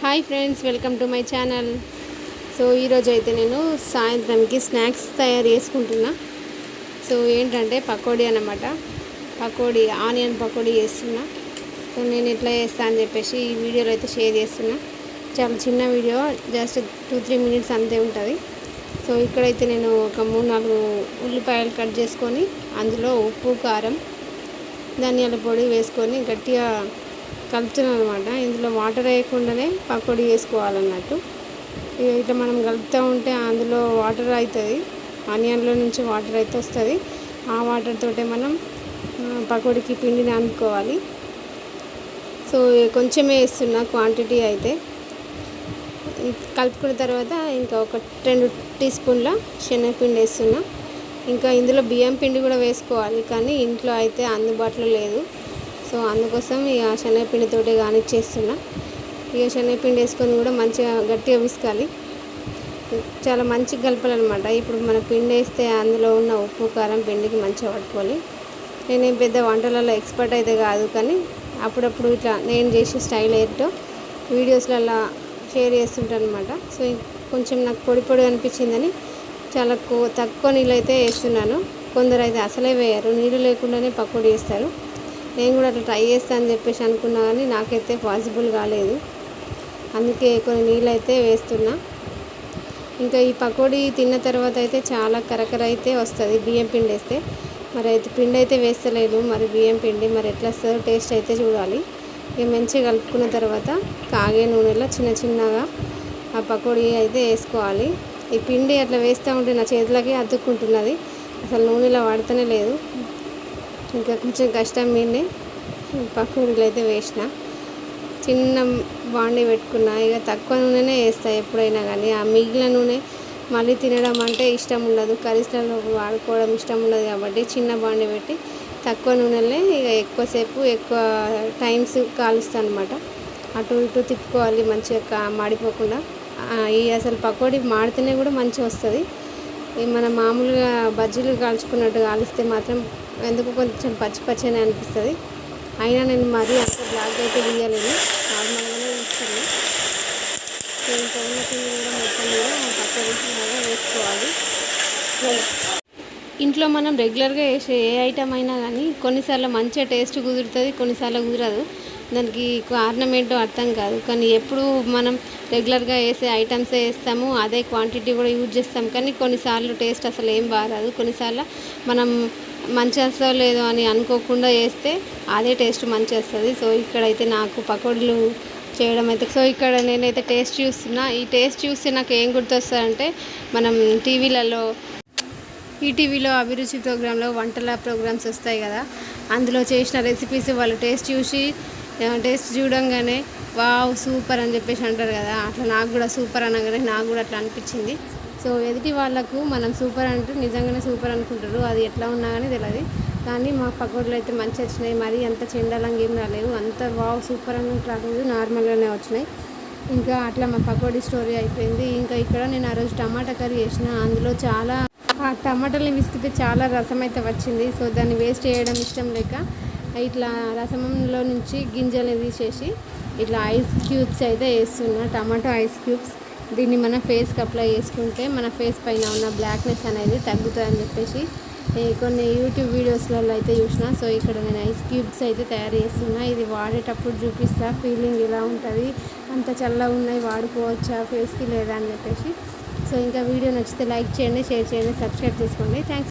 Hi friends welcome to my channel. So ఈరోజు అయితే నేను సాయంత్రంకి స్నాక్స్ తయారు చేసుకుంటున్నా. సో ఏంటంటే పకోడీ అన్నమాట. పకోడీ ఆనియన్ పకోడీ చేస్తున్నా. సో నేను ఎట్లా చేస్తా అని చెప్పేసి ఈ వీడియోలో అయితే షేర్ చేస్తున్నా. చాలా చిన్న video just two three minutes అంతే ఉంటుంది. సో ఇక్కడైతే నేను ఒక మూడు నాలుగు ఉల్లిపాయలు కట్ చేసుకొని అందులో ఉప్పు కారం ధనియాల పొడి వేసుకొని గట్టిగా కలుపుతున్నాను అనమాట ఇందులో వాటర్ వేయకుండానే పకోడీ వేసుకోవాలన్నట్టు ఇక ఇట్లా మనం కలుపుతూ ఉంటే అందులో వాటర్ అవుతుంది ఆనియన్లో నుంచి వాటర్ అయితే వస్తుంది. ఆ వాటర్ తోటే మనం పకోడీకి పిండిని అనుకోవాలి సో కొంచెమే వేస్తున్నా క్వాంటిటీ అయితే. కలుపుకున్న తర్వాత ఇంకా ఒక రెండు టీ స్పూన్ల శనగపిండి వేస్తున్నా. ఇంకా ఇందులో బియ్యం పిండి కూడా వేసుకోవాలి కానీ ఇంట్లో అయితే అందుబాటులో లేదు. సో అందుకోసం ఇక శనగపిండితోటి చేస్తున్నా ఇక శనగపిండి వేసుకొని కూడా మంచిగా గట్టిగా విసుకాలి. చాలా మంచిగా కలపాలన్నమాట ఇప్పుడు మన పిండి వేస్తే అందులో ఉన్న ఉప్పు కారం పిండికి మంచిగా పట్టుకోవాలి. నేనేం పెద్ద వంటలలో ఎక్స్పర్ట్ అయితే కాదు కానీ అప్పుడప్పుడు ఇట్లా నేను చేసే స్టైల్ ఏంటో వీడియోస్లలో షేర్ చేస్తుంటాను అనమాట సో కొంచెం నాకు పొడి పొడి అనిపించిందని చాలా కో- తక్కువ నీళ్ళు అయితే వేస్తున్నాను. కొందరు అయితే అసలే వేయరు. నీళ్ళు లేకుండానే పకోడీ వేస్తారు నేను కూడా అట్లా ట్రై చేస్తాను అని చెప్పేసి అనుకున్నా కానీ నాకైతే పాసిబుల్ కాలేదు. అందుకే కొన్ని నీళ్ళు అయితే వేస్తున్నా. ఇంకా ఈ పకోడీ తిన్న తర్వాత అయితే చాలా కరకర అయితే వస్తుంది. బియ్యం పిండి వేస్తే. మరి అయితే పిండి అయితే వేస్తలేదు. మరి బియ్యం పిండి మరి ఎట్లా వస్తుందో టేస్ట్ అయితే చూడాలి. ఇక మంచిగా కలుపుకున్న తర్వాత కాగే నూనెలో చిన్న చిన్నగా ఆ పకోడీ అయితే వేసుకోవాలి. ఈ పిండి అట్లా వేస్తూ ఉంటే నా చేతులకే అతుక్కుంటున్నది. అసలు నూనెలో వాడుతూనే లేదు. ఇంకా కొంచెం కష్టం మీదే పకోడీలు అయితే వేసిన. చిన్న బాండి పెట్టుకున్నా. ఇక తక్కువ నూనెనే వేస్తాయి ఎప్పుడైనా కానీ. ఆ మిగిలిన నూనె మళ్ళీ తినడం అంటే ఇష్టం ఉండదు. కర్రీస్లలో వాడుకోవడం ఇష్టం ఉండదు కాబట్టి చిన్న బాండి పెట్టి తక్కువ నూనెలే ఇక ఎక్కువసేపు ఎక్కువ టైమ్స్ కాలుస్తాను అనమాట అటు ఇటు తిప్పుకోవాలి మంచిగా కా- మాడిపోకుండా. ఈ అసలు పకోడీ మాడితేనే కూడా మంచిగా వస్తుంది. మన మామూలుగా బజ్జీలు కాల్చుకున్నట్టు కాలిస్తే మాత్రం ఎందుకు కొంచెం పచ్చి పచ్చని అనిపిస్తుంది. అయినా నేను మరీ అంత బ్లాక్ అయితే తీయలేదు. నార్మల్గానే తీస్తుంది ఇంకా ఉన్న పిండి కూడా మొత్తం కూడా పక్క కూడా వేసుకోవాలి. ఇంట్లో మనం రెగ్యులర్గా వేసే ఏ ఐటమ్ అయినా కానీ కొన్నిసార్లు మంచిగా టేస్ట్ కుదురుతుంది కొన్నిసార్లు కుదరదు. దానికి కారణం ఏంటో అర్థం కాదు. కానీ ఎప్పుడు మనం రెగ్యులర్గా వేసే ఐటమ్సే వేస్తాము అదే క్వాంటిటీ కూడా యూజ్ చేస్తాం. కానీ కొన్నిసార్లు టేస్ట్ అసలు ఏం బారాదు కొన్నిసార్లు మనం మంచి వస్తుందో లేదో అని అనుకోకుండా చేస్తే అదే టేస్ట్ మంచి వస్తుంది సో ఇక్కడైతే నాకు పకోడీలు చేయడం అయితే సో ఇక్కడ నేనైతే టేస్ట్ చూస్తున్నా. ఈ టేస్ట్ చూస్తే నాకు ఏం గుర్తొస్తుందంటే మనం టీవీలలో ఈటీవీలో అభిరుచి ప్రోగ్రాంలో వంటల ప్రోగ్రామ్స్ వస్తాయి కదా అందులో చేసిన రెసిపీస్ వాళ్ళు టేస్ట్ చూసి టేస్ట్ చూడంగానే వావ్ సూపర్ అని చెప్పేసి అంటారు కదా అట్లా నాకు కూడా సూపర్ అనగానే నాకు కూడా అట్లా అనిపించింది. సో ఎదుటి వాళ్ళకు మనం సూపర్ అంటే నిజంగానే సూపర్ అనుకుంటారు. అది ఎట్లా ఉన్నా కానీ తెలియదు కానీ మా పకోడీలు అయితే మంచి వచ్చినాయి. మరీ అంత చెండాలంగా ఏం రాలేవు. అంత వావ్ సూపర్ అని రాలేదు నార్మల్గానే వచ్చినాయి. ఇంకా అట్లా మా పకోడీ స్టోరీ అయిపోయింది. ఇంకా ఇక్కడ నేను ఆ రోజు టమాటా కర్రీ చేసిన. అందులో చాలా ఆ టమాటాలని విసిగితే చాలా రసం అయితే వచ్చింది. సో దాన్ని వేస్ట్ చేయడం ఇష్టం లేక ఇట్లా రసంలో నుంచి గింజలు తీసేసి ఇట్లా ఐస్ క్యూబ్స్ అయితే వేస్తున్నా. Tomato ice cubes. దీన్ని మన ఫేస్కి అప్లై చేసుకుంటే మన ఫేస్ పైన ఉన్న బ్లాక్నెస్ అనేది తగ్గుతుందని చెప్పేసి కొన్ని యూట్యూబ్ వీడియోస్లలో అయితే చూసిన సో ఇక్కడ నేను ఐస్ క్యూబ్స్ అయితే తయారు చేస్తున్నా. ఇది వాడేటప్పుడు చూపిస్తా ఫీలింగ్ ఎలా ఉంటుంది అంత చల్లగా ఉన్నాయి వాడుకోవచ్చా ఫేస్కి లేదా అని చెప్పేసి. సో ఇంకా వీడియో నచ్చితే లైక్ చేయండి షేర్ చేయండి సబ్స్క్రైబ్ చేసుకోండి. థ్యాంక్స్